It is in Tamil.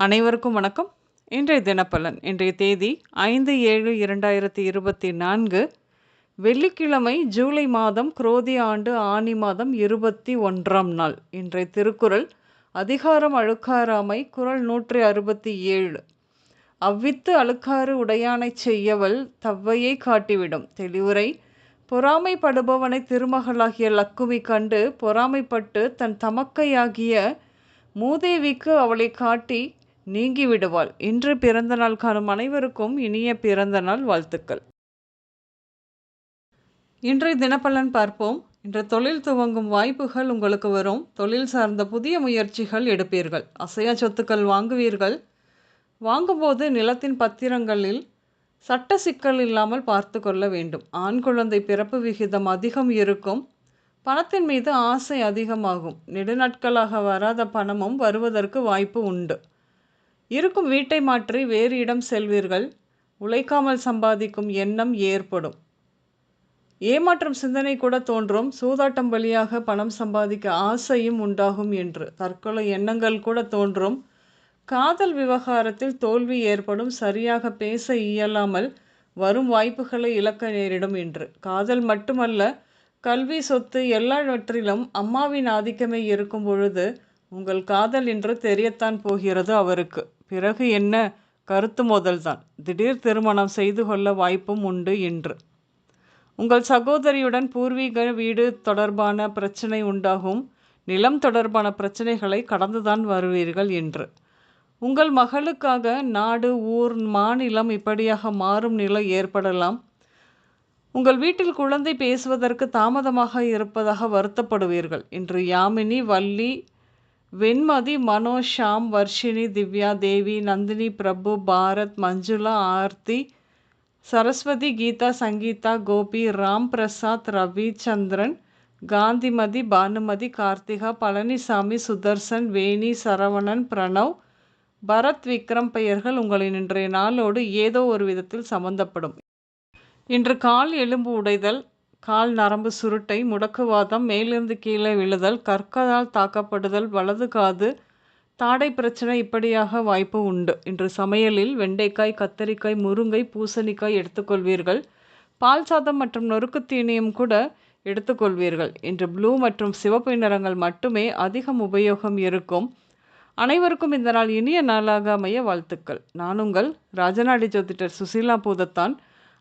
அனைவருக்கும் வணக்கம். இன்றைய தினப்பலன் இன்றைய தேதி ஐந்து ஏழு இரண்டாயிரத்தி இருபத்தி நான்கு வெள்ளிக்கிழமை ஜூலை மாதம் குரோதி ஆண்டு ஆனி மாதம் இருபத்தி ஒன்றாம் நாள். இன்றைய திருக்குறள் அதிகாரம் அழுக்காராமை குரல் நூற்றி அறுபத்தி ஏழு. அவ்வித்து அழுக்காறு உடையானைச் செய்யவள் தவ்வையை காட்டிவிடும். தெளிவுரை பொறாமைப்படுபவனை திருமகளாகிய லக்குமி கண்டு பொறாமைப்பட்டு தன் தமக்கையாகிய மூதேவிக்கு அவளை காட்டி நீங்கிவிடுவாள். இன்று பிறந்த நாள் காணும் அனைவருக்கும் இனிய பிறந்த நாள் வாழ்த்துக்கள். இன்றைய தினப்பலன் பார்ப்போம். இன்று தொழில் துவங்கும் வாய்ப்புகள் உங்களுக்கு வரும். தொழில் சார்ந்த புதிய முயற்சிகள் எடுப்பீர்கள். அசையா சொத்துக்கள் வாங்குவீர்கள். வாங்கும்போது நிலத்தின் பத்திரங்களில் சட்ட சிக்கல் இல்லாமல் பார்த்து கொள்ள வேண்டும். ஆண் குழந்தை பிறப்பு விகிதம் அதிகம் இருக்கும். பணத்தின் மீது ஆசை அதிகமாகும். நெடுநாட்களாக வராத பணமும் வருவதற்கு வாய்ப்பு உண்டு. இருக்கும் வீட்டை மாற்றி வேறு இடம் செல்வீர்கள். உழைக்காமல் சம்பாதிக்கும் எண்ணம் ஏற்படும். ஏமாற்றும் சிந்தனை கூட தோன்றும். சூதாட்டம் வழியாக பணம் சம்பாதிக்க ஆசையும் உண்டாகும் என்று தற்கொலை எண்ணங்கள் கூட தோன்றும். காதல் விவகாரத்தில் தோல்வி ஏற்படும். சரியாக பேச இயலாமல் வரும் வாய்ப்புகளை இழக்க நேரிடும் என்று. காதல் மட்டுமல்ல கல்வி சொத்து எல்லாவற்றிலும் அம்மாவின் ஆதிக்கமே இருக்கும் பொழுது உங்கள் காதல் என்று தெரியத்தான் போகிறது அவருக்கு. பிறகு என்ன? கருத்து மோதல்தான். திடீர் திருமணம் செய்து கொள்ள வாய்ப்பும் உண்டு என்று உங்கள் சகோதரியுடன் பூர்வீக வீடு தொடர்பான பிரச்சனை உண்டாகும். நிலம் தொடர்பான பிரச்சனைகளை கடந்துதான் வருவீர்கள் என்று உங்கள் மகளுக்காக நாடு ஊர் மாநிலம் இப்படியாக மாறும் நிலை ஏற்படலாம். உங்கள் வீட்டில் குழந்தை பேசுவதற்கு தாமதமாக இருப்பதாக வருத்தப்படுவீர்கள். இன்று யாமினி வள்ளி வெண்மதி மனோஜ் ஷாம் வர்ஷினி திவ்யா தேவி நந்தினி பிரபு பாரத் மஞ்சுளா ஆர்த்தி சரஸ்வதி கீதா சங்கீதா கோபி ராம் பிரசாத் ரவிச்சந்திரன் காந்திமதி பானுமதி கார்த்திகா பழனிசாமி சுதர்சன் வேணி சரவணன் பிரணவ் பரத் விக்ரம் பெயர்கள் உங்களின் இன்றைய நாளோடு ஏதோ ஒரு விதத்தில் சம்பந்தப்படும். இன்று கால் எலும்பு உடைதல் கால் நரம்பு சுருட்டை முடக்குவாதம் மேலிருந்து கீழே விழுதல் கற்களால் தாக்கப்படுதல் வலது காது தாடை பிரச்சனை இப்படியாக வாய்ப்பு உண்டு. இன்று சமையலில் வெண்டைக்காய் கத்தரிக்காய் முருங்கை பூசணிக்காய் எடுத்துக்கொள்வீர்கள். பால் சாதம் மற்றும் நொறுக்கு தீனியும் கூட எடுத்துக்கொள்வீர்கள். இன்று ப்ளூ மற்றும் சிவப்பு நிறங்கள் மட்டுமே அதிகம் உபயோகம் இருக்கும். அனைவருக்கும் இந்த நாள் இனிய நாளாக அமைய வாழ்த்துக்கள். நான் உங்கள் ராஜநாடி ஜோதிடர் சுசீலா பூதத்தான்.